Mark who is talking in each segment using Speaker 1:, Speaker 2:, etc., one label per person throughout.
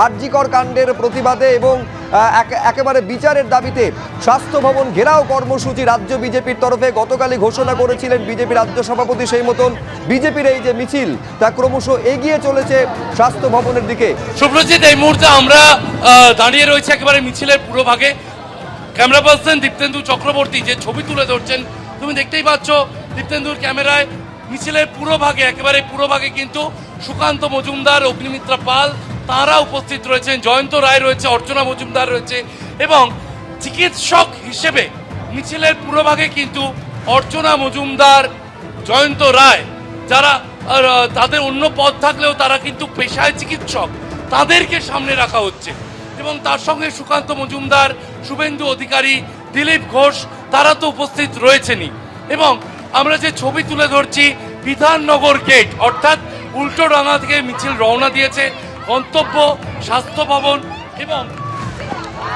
Speaker 1: আরজিকর কাণ্ডের প্রতিবাদে এবং একেবারে বিচারের দাবিতে স্বাস্থ্য ভবন ঘেরাও কর্মসূচি রাজ্য বিজেপির তরফে গতকালই ঘোষণা করেছিলেন বিজেপি রাজ্য সভাপতি সেই মতন। বিজেপির এই যে মিছিল, তা ক্রমশ এগিয়ে চলেছে স্বাস্থ্য ভবনের দিকে।
Speaker 2: সুপ্রজিৎ এই মুহূর্তে আমরা দাঁড়িয়ে রয়েছে একেবারে মিছিলের পুরো ভাগে। ক্যামেরা পার্সন দীপ্তেন্দু চক্রবর্তী, যে ছবি তুলে ধরছেন, তুমি দেখতেই পাচ্ছ দীপ্তেন্দুর ক্যামেরায় মিছিলের পুরো ভাগে, একেবারে পুরো ভাগে কিন্তু সুকান্ত মজুমদার, অগ্নিমিত্রা পাল তারা উপস্থিত রয়েছেন, জয়ন্ত রায় রয়েছে, অর্চনা মজুমদার রয়েছে এবং চিকিৎসক হিসেবে মিছিলের পুরো ভাগে কিন্তু অর্চনা মজুমদার, জয়ন্ত রায় যারা তাদের অন্য পদ থাকলেও তারা কিন্তু পেশায় চিকিৎসক। তাদেরকে সামনে রাখা হচ্ছে। এবং তার সঙ্গে সুকান্ত মজুমদার, শুভেন্দু অধিকারী, দিলীপ ঘোষ, তারা তো উপস্থিত রয়েছেনই। এবং আমরা যে ছবি তুলে ধরছি, বিধাননগর গেট, অর্থাৎ উল্টো ডাঙা থেকে মিছিল রওনা দিয়েছে। গন্তব্য, স্বাস্থ্য ভবন এবং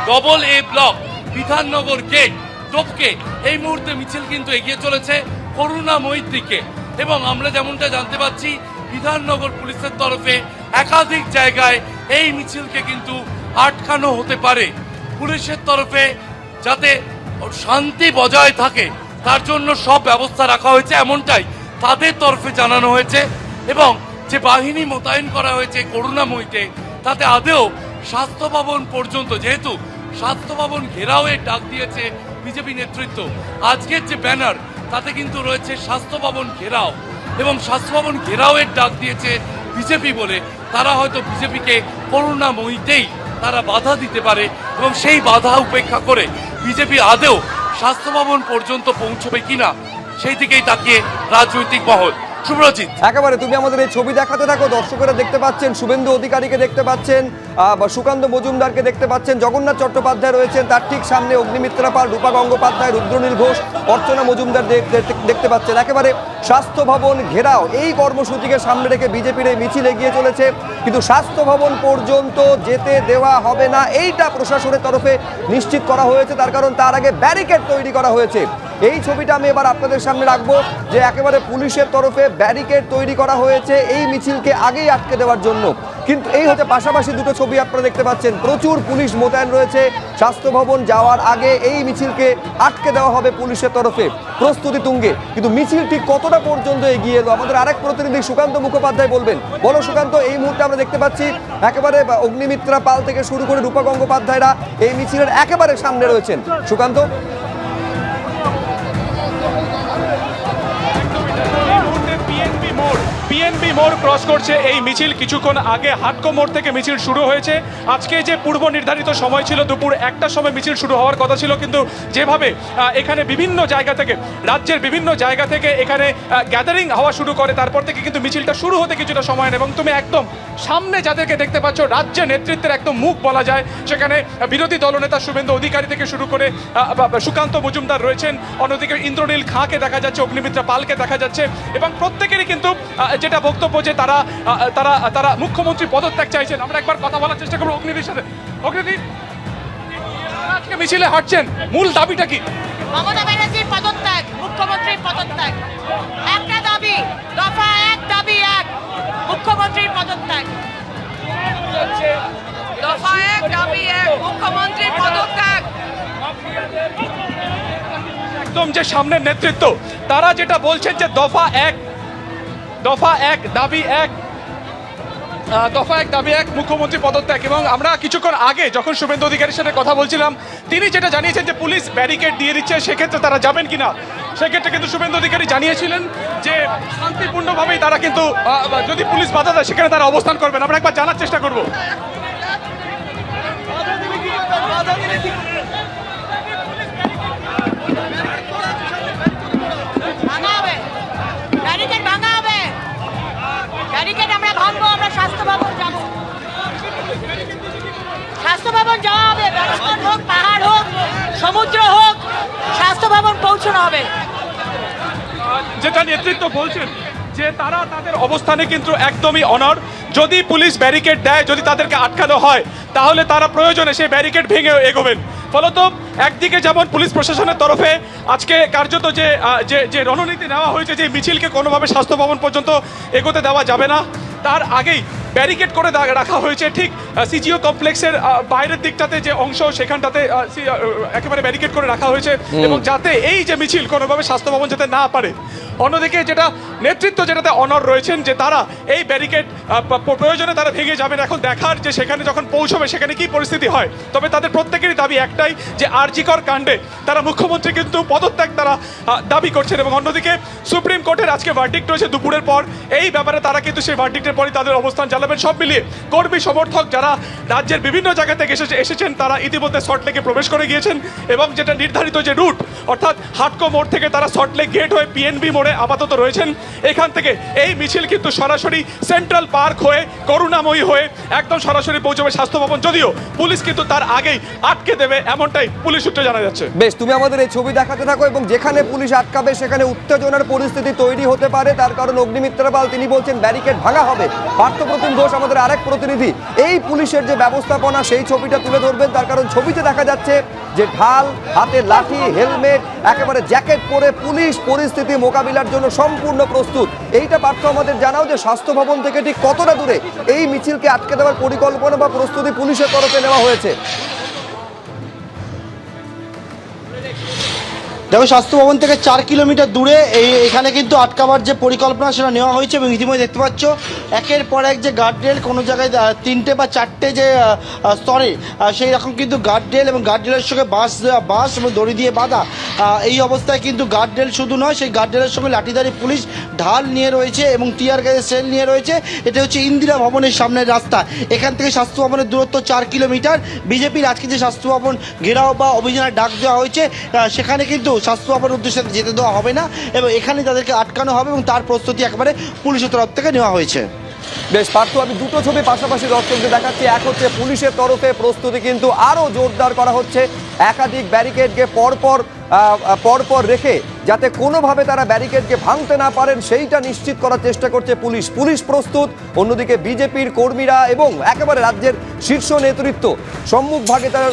Speaker 2: double A block Bidhannagar gate টপকে এই মুহূর্তে মিছিল কিন্তু এগিয়ে চলেছে করুণাময়ীর দিকে এবং আমরা যেমনটা জানতে পাচ্ছি, বিধাননগর পুলিশের তরফে একাধিক জায়গায় এই মিছিলকে কিন্তু আটকানো হতে পারে। পুলিশের তরফে যাতে শান্তি বজায় থাকে, তার জন্য সব ব্যবস্থা রাখা হয়েছে, এমনটাই তাদের তরফে জানানো হয়েছে। এবং যে বাহিনী মোতায়েন করা হয়েছে করুণাময়ীতে, তাতে আদেও স্বাস্থ্য ভবন পর্যন্ত, যেহেতু স্বাস্থ্য ভবন ঘেরাওয়ের ডাক দিয়েছে বিজেপি নেতৃত্ব, আজকের যে ব্যানার, তাতে কিন্তু রয়েছে স্বাস্থ্য ভবন ঘেরাও এবং স্বাস্থ্য ভবন ঘেরাওয়ের ডাক দিয়েছে বিজেপি বলে, তারা হয়তো বিজেপিকে করুণাময়ীতেই তারা বাধা দিতে পারে এবং সেই বাধা উপেক্ষা করে বিজেপি আদেও স্বাস্থ্য ভবন পর্যন্ত পৌঁছবে কিনা, সেই দিকেই তাকিয়ে রাজনৈতিক মহল। শুভ্রজিৎ।
Speaker 1: একেবারে তুমি আমাদের এই ছবি দেখাতে থাকো, দর্শকেরা দেখতে পাচ্ছেন, শুভেন্দু অধিকারীকে দেখতে পাচ্ছেন বা সুকান্ত মজুমদারকে দেখতে পাচ্ছেন, জগন্নাথ চট্টোপাধ্যায় রয়েছেন, তার ঠিক সামনে অগ্নিমিত্রা পাল, রূপা গঙ্গোপাধ্যায়, রুদ্রনীল ঘোষ, অর্চনা মজুমদার দেখ- দেখ- দেখতে পাচ্ছেন। একেবারে স্বাস্থ্য ভবন ঘেরাও, এই কর্মসূচিকে সামনে রেখে বিজেপির এই মিছিল এগিয়ে চলেছে। কিন্তু স্বাস্থ্য ভবন পর্যন্ত যেতে দেওয়া হবে না, এইটা প্রশাসনের তরফে নিশ্চিত করা হয়েছে, তার কারণ তার আগে ব্যারিকেড তৈরি করা হয়েছে। এই ছবিটা আমি এবার আপনাদের সামনে রাখব যে একেবারে পুলিশের তরফে ব্যারিকেড তৈরি করা হয়েছে এই মিছিলকে আগেই আটকে দেওয়ার জন্য। কিন্তু এই হচ্ছে পাশাপাশি দুটো ছবি আপনারা দেখতে পাচ্ছেন। প্রচুর পুলিশ মোতায়েন রয়েছে। স্বাস্থ্য ভবন যাওয়ার আগে এই মিছিলকে আটকে দেওয়া হবে পুলিশের তরফে। প্রস্তুতি তুঙ্গে। কিন্তু মিছিল ঠিক কতটা পর্যন্ত এগিয়ে এলো? আমাদের আরেক প্রতিনিধি সুকান্ত মুখোপাধ্যায় বলবেন। বলো সুকান্ত, এই মুহূর্তে আমরা দেখতে পাচ্ছি একেবারে অগ্নিমিত্রা পাল থেকে শুরু করে রূপা গঙ্গোপাধ্যায়রা এই মিছিলের একেবারে সামনে রয়েছেন। সুকান্ত?
Speaker 3: মোড় পিএনবি মোড় ক্রস করছে এই মিছিল। কিছুক্ষণ আগে হাটকো মোড় থেকে মিছিল শুরু হয়েছে। আজকে যে পূর্ব নির্ধারিত সময় ছিল, দুপুর একটার সময় মিছিল শুরু হওয়ার কথা ছিল, কিন্তু যেভাবে এখানে বিভিন্ন জায়গা থেকে, রাজ্যের বিভিন্ন জায়গা থেকে এখানে গ্যাদারিং হওয়া শুরু করে, তারপর থেকে কিন্তু মিছিলটা শুরু হতে কিছুটা সময় এবং তুমি একদম সামনে যাদেরকে দেখতে পাচ্ছ রাজ্য নেতৃত্বের একদম মুখ বলা যায়। সেখানে বিরোধী দলনেতা শুভেন্দু অধিকারী থেকে শুরু করে সুকান্ত মজুমদার রয়েছেন। অন্যদিকে ইন্দ্রনীল খাঁকে দেখা যাচ্ছে, অগ্নিমিত্রা পালকে দেখা যাচ্ছে। এবং প্রত্যেকেরই কিন্তু যেটা বক্তব্য যে তারা তারা তারা মুখ্যমন্ত্রী পদত্যাগ চাইছেন। আমরা একবার কথা বলার চেষ্টা করব অগ্নিদির সাথে। অগ্নিদি আজকে মিছিলে হাঁটছেন। মূল দাবিটা কি?
Speaker 4: মমতা ব্যানার্জির পদত্যাগ মুখ্যমন্ত্রীর পদত্যাগ। একটা দাবি দফা এক দাবি এক মুখ্যমন্ত্রীর পদত্যাগ। দফা এক দাবি এক মুখ্যমন্ত্রীর পদত্যাগ।
Speaker 3: একদম যে সামনের নেতৃত্ব তারা যেটা বলছেন যে দফা এক দফা এক, দাবি এক দফা এক, দাবি এক, মুখ্যমন্ত্রী পদত্যাগ এবং আমরা কিছুক্ষণ আগে যখন শুভেন্দু অধিকারীর সাথে কথা বলছিলাম, তিনি যেটা জানিয়েছেন যে পুলিশ ব্যারিকেড দিয়ে দিচ্ছে, সেক্ষেত্রে তারা যাবেন কিনা? সেক্ষেত্রে কিন্তু শুভেন্দু অধিকারী জানিয়েছিলেন যে শান্তিপূর্ণভাবেই তারা কিন্তু যদি পুলিশ বাধা দেয়, সেখানে তারা অবস্থান করবেন। আমরা একবার জানার চেষ্টা করব।
Speaker 4: স্বাস্থ্য ভবন যাওয়া হবে ব্যারিকেড হোক, পাহাড় হোক, সমুদ্র হোক স্বাস্থ্য ভবন পৌঁছানো হবে।
Speaker 3: যেটা নেতৃত্ব বলছেন যে তারা তাদের অবস্থানে কিন্তু একদমই অনর যদি পুলিশ ব্যারিকেড দেয়, যদি তাদেরকে আটকানো হয়, তাহলে তারা প্রয়োজনে সেই ব্যারিকেড ভেঙে এগোবেন। ফলত একদিকে যেমন পুলিশ প্রশাসনের তরফে আজকে কার্যত যে যে রণনীতি নেওয়া হয়েছে যে মিছিলকে কোনোভাবে স্বাস্থ্য ভবন পর্যন্ত এগোতে দেওয়া যাবে না, তার আগেই ব্যারিকেড করে রাখা হয়েছে। ঠিক সিজিও কমপ্লেক্সের বাইরের দিকটাতে যে অংশ সেখানটাতে একেবারে ব্যারিকেড করে রাখা হয়েছে এবং যাতে এই যে মিছিল কোনোভাবে স্বাস্থ্য ভবন যেতে না পারে। অন্যদিকে যেটা নেতৃত্ব যেটাতে অনর রয়েছেন যে তারা এই ব্যারিকেড প্রয়োজনে তারা ভেঙে যাবেন। এখন দেখার যে সেখানে যখন পৌঁছবে সেখানে কি পরিস্থিতি হয়? তবে তাদের প্রত্যেকেরই দাবি একটাই যে আরজিকর কাণ্ডে তারা মুখ্যমন্ত্রী কিন্তু পদত্যাগ দাবি করছেন এবং অন্যদিকে সুপ্রিম কোর্টের আজকে ভার্ডিক্ট রয়েছে দুপুরের পর। এই ব্যাপারে তারা কিন্তু সেই ভার্ডিক্টের পরই তাদের অবস্থান জানাবেন। সব মিলিয়ে কর্মী সমর্থক যারা রাজ্যের বিভিন্ন জায়গা থেকে এসেছে, এসেছেন, তারা ইতিমধ্যে সল্টলেকে প্রবেশ করে গিয়েছেন এবং যেটা নির্ধারিত যে রুট অর্থাৎ হাটকো মোড় থেকে তারা সল্টলেক গেট হয়ে পিএনবি মোড়ে আপাতত রয়েছেন। এখান থেকে এই মিছিল কিন্তু সরাসরি সেন্ট্রাল পার্ক হয়ে, করুণাময়ী হয়ে একদম সরাসরি পৌঁছবে স্বাস্থ্য ভবন। যদিও পুলিশ কিন্তু তার আগেই আটকে দেবে, এমনটাই পুলিশ সূত্রে জানা যাচ্ছে।
Speaker 1: বেশ, তুমি আমাদের এই ছবি দেখাতে থাকো এবং যেখানে পুলিশ আটকাবে, সেখানে উত্তেজনার পরিস্থিতি তৈরি হতে পারে। তার কারণ অগ্নিমিত্রা পাল তিনি বলছেন, ব্যারিকেড ভাঙা হবে। পার্থপ্রতিম ঘোষ আমাদের আরেক প্রতিনিধি। এই পুলিশের যে ব্যবস্থাপনা, সেই ছবিটা তুলে ধরবেন। তার কারণ ছবিতে দেখা যাচ্ছে যে ঢাল, হাতে লাঠি, হেলমেট, একেবারে জ্যাকেট পরে পুলিশ পরিস্থিতি মোকাবিলার জন্য সম্পূর্ণ প্রস্তুত। এইটা পার্থ, আমাদের জানাও যে স্বাস্থ্য ভবন থেকে ঠিক কতটা দূরে এই মিছিলকে আটকে দেওয়ার পরিকল্পনা বা প্রস্তুতি পুলিশের তরফে নেওয়া হয়েছে।
Speaker 5: দেখো স্বাস্থ্য ভবন থেকে চার কিলোমিটার দূরে এই এখানে কিন্তু আটকাবার যে পরিকল্পনা সেটা নেওয়া হয়েছে এবং ইতিমধ্যে দেখতে পাচ্ছ, একের পর এক যে গার্ডরেল কোনো জায়গায় তিনটে বা চারটে যে স্তরে সেই রকম কিন্তু গার্ডরেল এবং গার্ডরেলের সঙ্গে বাঁশ বাঁশ এবং দড়ি দিয়ে বাঁধা এই অবস্থায় কিন্তু গার্ডরেল শুধু নয়, সেই গার্ডরেলের সঙ্গে লাঠিদারি পুলিশ ঢাল নিয়ে রয়েছে এবং টিয়ার গ্যাসের সেল নিয়ে রয়েছে। এটা হচ্ছে ইন্দিরা ভবনের সামনের রাস্তা। এখান থেকে স্বাস্থ্য ভবনের দূরত্ব চার কিলোমিটার। বিজেপির আজকে যে স্বাস্থ্য ভবন ঘেরাও বা অভিযানের ডাক দেওয়া হয়েছে সেখানে কিন্তু স্বাস্থ্য ভবনের উদ্দেশ্যে যেতে দেওয়া হবে না, এবং এখানে তাদেরকে আটকানো হবে এবং তার প্রস্তুতি একেবারে পুলিশের তরফ থেকে নেওয়া হয়েছে।
Speaker 1: বেশ, পার্থ, আমি দুটো ছবি পাশাপাশি দর্শকদের দেখাচ্ছি। এক হচ্ছে পুলিশের তরফে প্রস্তুতি কিন্তু আরও জোরদার করা হচ্ছে। একাধিক ব্যারিকেডকে পরপর পরপর রেখে যাতে কোনোভাবে তারা ব্যারিকেডকে ভাঙতে না পারেন, সেইটা নিশ্চিত করার চেষ্টা করছে পুলিশ। পুলিশ প্রস্তুত, অন্যদিকে বিজেপির কর্মীরা এবং একেবারে রাজ্যের শীর্ষ নেতৃত্ব সম্মুখভাগে তারা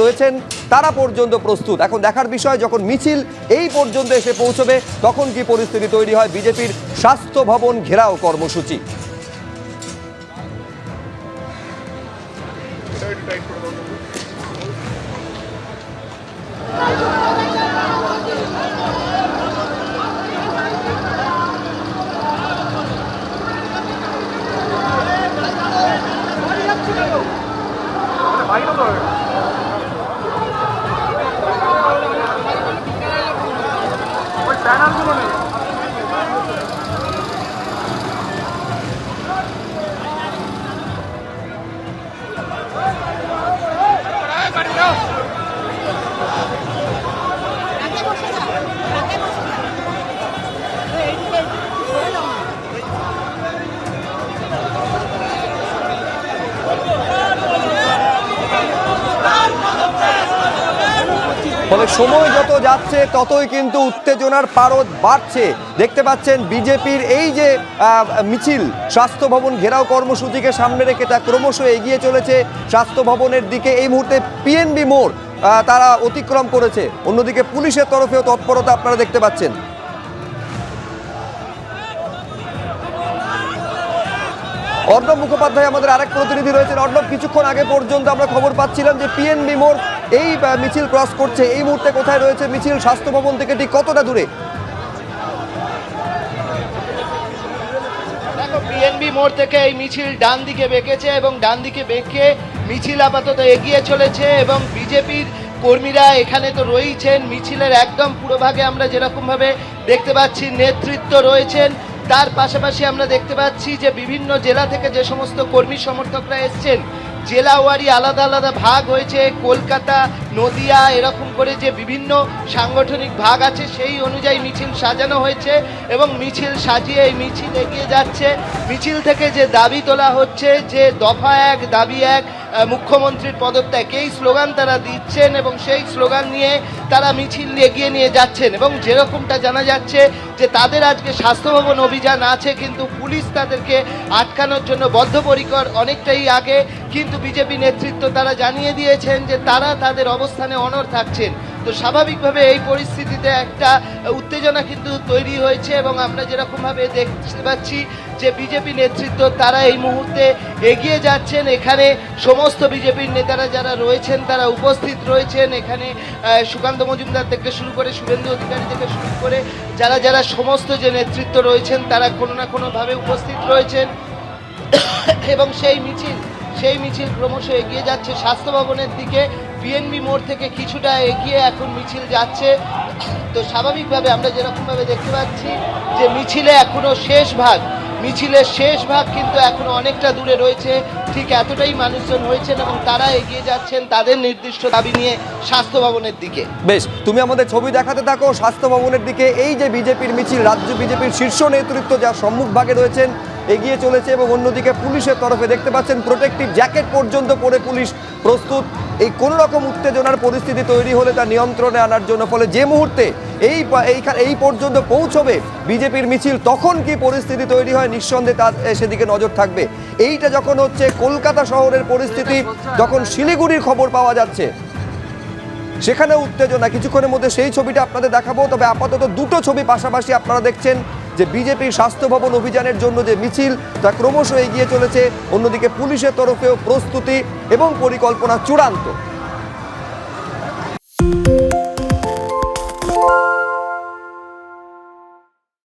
Speaker 1: রয়েছেন, তারা পর্যন্ত প্রস্তুত। এখন দেখার বিষয়, যখন মিছিল এই পর্যন্ত এসে পৌঁছবে, তখন কি পরিস্থিতি তৈরি হয়? বিজেপির স্বাস্থ্য ভবন ঘেরাও কর্মসূচি। ಟೈಟ್ ಟೈಟ್ ಕೊಡ್ಬೋದು ফলে সময় যত যাচ্ছে, ততই কিন্তু উত্তেজনার পারদ বাড়ছে। দেখতে পাচ্ছেন বিজেপির এই যে মিছিল স্বাস্থ্য ভবন ঘেরাও কর্মসূচিকে সামনে রেখে তা ক্রমশ এগিয়ে চলেছে। স্বাস্থ্য ভবনের দিকে এই মুহূর্তে পিএনবি মোড় তারা অতিক্রম করেছে। অন্যদিকে পুলিশের তরফেও তৎপরতা আপনারা দেখতে পাচ্ছেন। অর্ণব মুখোপাধ্যায় আমাদের আরেক প্রতিনিধি রয়েছেন। অর্ণব, কিছুক্ষণ আগে পর্যন্ত আমরা খবর পাচ্ছিলাম যে পিএনবি মোড় এই মিছিল ক্রস করছে। এই মুহূর্তে কোথায় রয়েছে মিছিল? স্বাস্থ্য ভবন থেকে ঠিক কতটা দূরে?
Speaker 6: বিএনবি মোড় থেকে এই মিছিল ডান দিকে বেঁকেছে এবং ডান দিকে বেঁকে মিছিল আপাতত এগিয়ে চলেছে এবং বিজেপির কর্মীরা এখানে তো রয়েছেন। মিছিলের একদম পুরোভাগে আমরা যেরকমভাবে দেখতে পাচ্ছি, নেতৃত্ব রয়েছেন। তার পাশাপাশি আমরা দেখতে পাচ্ছি যে বিভিন্ন জেলা থেকে যে সমস্ত কর্মী সমর্থকরা এসছেন জেলাওয়ারি আলাদা আলাদা ভাগ হয়েছে কলকাতা নদিয়া, এরকম করে যে বিভিন্ন সাংগঠনিক ভাগ আছে, সেই অনুযায়ী মিছিল সাজানো হয়েছে এবং মিছিল সাজিয়ে এই মিছিল এগিয়ে যাচ্ছে। মিছিল থেকে যে দাবি তোলা হচ্ছে, যে দফা এক, দাবি এক মুখ্যমন্ত্রীর পদত্যাগ, এই স্লোগান তারা দিচ্ছেন এবং সেই স্লোগান নিয়ে তারা মিছিল এগিয়ে নিয়ে যাচ্ছেন এবং যেরকমটা জানা যাচ্ছে যে তাদের আজকে স্বাস্থ্য ভবন অভিযান আছে, কিন্তু পুলিশ তাদেরকে আটকানোর জন্য বদ্ধপরিকর অনেকটাই আগে। কিন্তু বিজেপি নেতৃত্ব তারা জানিয়ে দিয়েছেন যে তারা তাদের অবস্থানে অনড় থাকছেন। তো স্বাভাবিকভাবে এই পরিস্থিতিতে একটা উত্তেজনা কিন্তু তৈরি হয়েছে এবং আমরা যেরকমভাবে দেখতে পাচ্ছি যে বিজেপি নেতৃত্ব তারা এই মুহূর্তে এগিয়ে যাচ্ছেন। এখানে সমস্ত বিজেপির নেতারা যারা রয়েছেন, তারা উপস্থিত রয়েছেন। এখানে সুকান্ত মজুমদার থেকে শুরু করে শুভেন্দু অধিকারী থেকে শুরু করে যারা যারা সমস্ত যে নেতৃত্ব রয়েছেন, তারা কোনো না কোনোভাবে উপস্থিত রয়েছেন। এবং সেই মিছিল সেই মিছিল ক্রমশ এগিয়ে যাচ্ছে। স্বাস্থ্য ভবনের দিকে বিএনবি মোড় থেকে কিছুটা এগিয়ে এখন মিছিল যাচ্ছে। তো স্বাভাবিকভাবে আমরা যেরকমভাবে দেখতে পাচ্ছি যে মিছিলে এখনও শেষ ভাগ। মিছিলের শেষ ভাগ কিন্তু এখনও অনেকটা দূরে রয়েছে। ঠিক এতটাই মানুষজন হয়েছেন এবং তারা এগিয়ে যাচ্ছেন তাদের নির্দিষ্ট দাবি নিয়ে স্বাস্থ্য ভবনের দিকে।
Speaker 1: বেশ, তুমি আমাদের ছবি দেখাতে থাকো স্বাস্থ্য ভবনের দিকে। এই যে বিজেপির মিছিল, রাজ্য বিজেপির শীর্ষ নেতৃত্ব যা সম্মুখভাগে রয়েছেন এগিয়ে চলেছে এবং অন্যদিকে পুলিশের তরফে দেখতে পাচ্ছেন প্রোটেক্টিভ জ্যাকেট পর্যন্ত পরে পুলিশ প্রস্তুত। এই কোনো রকম উত্তেজনার পরিস্থিতি তৈরি হলে তা নিয়ন্ত্রণে আনার জন্য, ফলে যে মুহূর্তে এই এই পর্যন্ত পৌঁছবে বিজেপির মিছিল, তখন কি পরিস্থিতি তৈরি হয় নিঃসন্দেহে তার সেদিকে নজর থাকবে। এইটা যখন হচ্ছে কলকাতা শহরের পরিস্থিতি, যখন শিলিগুড়ির খবর পাওয়া যাচ্ছে সেখানে উত্তেজনা। কিছুক্ষণের মধ্যে সেই ছবিটা আপনাদের দেখাবো, তবে আপাতত দুটো ছবি পাশাপাশি আপনারা দেখছেন। যে বিজেপির স্বাস্থ্য ভবন অভিযানের জন্য যে মিছিল, তা ক্রমশ এগিয়ে চলেছে। অন্যদিকে পুলিশের তরফেও প্রস্তুতি এবং পরিকল্পনা চূড়ান্ত।